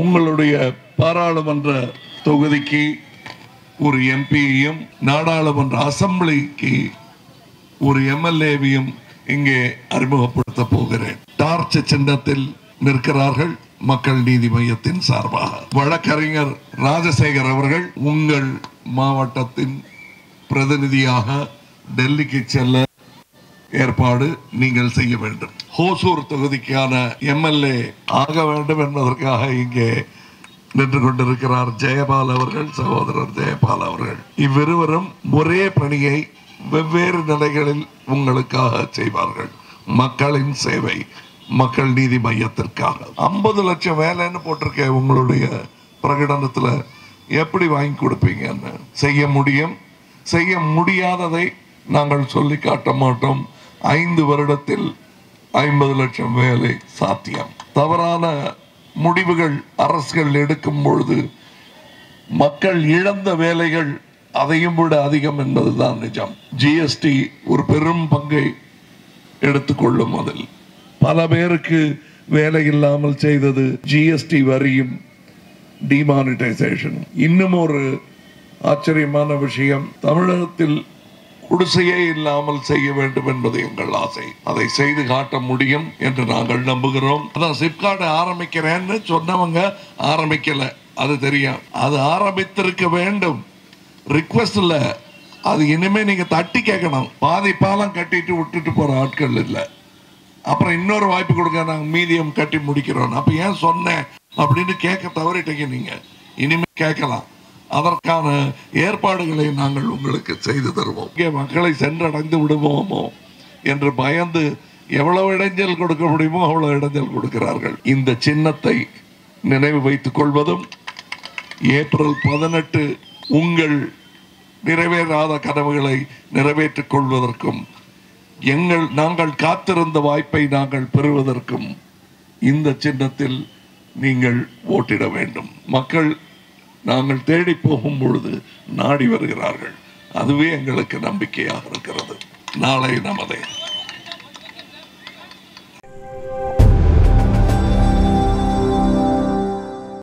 உங்களுடைய பாராளுமன்ற தொகுதிக்கு ஒரு எம்பியையும் நாடாளுமன்ற அசம்பிளிக்கு ஒரு எம்எல்ஏவையும் இங்கே அறிமுகப்படுத்த போகிறேன். டார்ச் சின்னத்தில் நிற்கிறார்கள் மக்கள் நீதி மையத்தின் சார்பாக. வழக்கறிஞர் ராஜசேகர் அவர்கள் உங்கள் மாவட்டத்தின் பிரதிநிதியாக டெல்லிக்கு செல்ல ஏற்பாடு நீங்கள் செய்ய வேண்டும். ஹோசூர் தொகுதிக்கான எம்எல்ஏ ஆக வேண்டும் என்பதற்காக இங்கே நின்று கொண்டிருக்கிறார் ஜெயபால் அவர்கள் சகோதரர் ஜெயபால் அவர்கள். இவ்விருவரும் ஒரே பணியை வெவ்வேறு நிலைகளில் உங்களுக்காக செய்வார்கள். மக்களின் சேவை மக்கள் நீதி மையத்திற்காக. ஐம்பது லட்சம் வேலைன்னு போட்டிருக்கேன் உங்களுடைய பிரகடனத்தில். எப்படி வாங்கி கொடுப்பீங்கன்னு? செய்ய முடியும். செய்ய முடியாததை நாங்கள் சொல்லி காட்ட மாட்டோம். ஐந்து வருடத்தில் ஐம்பது லட்சம் வேலை சாத்தியம். தவறான முடிவுகள் அரசுகள் எடுக்கும் பொழுது மக்கள் இழந்த வேலைகள் அதையும் விட அதிகம் என்பதுதான் நிஜம். ஜிஎஸ்டி ஒரு பெரும் பங்கை எடுத்துக்கொள்ளும் அதில். பல பேருக்கு வேலை இல்லாமல் செய்தது ஜிஎஸ்டி வரியும் டிமானிட்டைசேஷன் இன்னும் ஒரு ஆச்சரியமான விஷயம் தமிழகத்தில் குடிசையே இல்லாமல் செய்ய வேண்டும் என்பது எங்கள் ஆசை. அதை செய்து காட்ட முடியும் என்று நாங்கள் நம்புகிறோம். அதான் சிப்காட் ஆரம்பிக்கிறேன்னு சொன்னவங்க ஆரம்பிக்கல. அது தெரியும். அது ஆரம்பித்திருக்க வேண்டும். ரிக்வெஸ்ட் இல்ல அது இனிமே நீங்க தட்டி கேட்கணும். பாதி பாலம் கட்டிட்டு விட்டுட்டு போற ஆட்கள் இல்லை. அப்புறம் இன்னொரு வாய்ப்பு கொடுங்க. நாங்கள் மீதியம் கட்டி முடிக்கிறோம். அப்ப ஏன் சொன்னேன்? அப்படின்னு கேட்க தவறிட்டீங்க நீங்க. இனிமே கேட்கலாம். அதற்கான ஏற்பாடுகளை நாங்கள் உங்களுக்கு செய்து தருவோம். இங்கே மக்களை சென்றடைந்து விடுவோமோ என்று பயந்து எவ்வளவு இடைஞ்சல் கொடுக்க முடியுமோ அவ்வளவு இடைஞ்சல் கொடுக்கிறார்கள். இந்த சின்னத்தை நினைவு வைத்துக் கொள்வதும் ஏப்ரல் பதினெட்டு உங்கள் நிறைவேறாத கனவுகளை நிறைவேற்றிக் கொள்வதற்கும் எங்கள் நாங்கள் காத்திருந்த வாய்ப்பை நாங்கள் பெறுவதற்கும் இந்த சின்னத்தில் நீங்கள் ஓட்டிட வேண்டும். மக்கள் நாங்கள் தேடி போகும் பொழுது நாடி வருகிறார்கள். அதுவே எங்களுக்கு நம்பிக்கையாக இருக்கிறது. நாளை நமதே.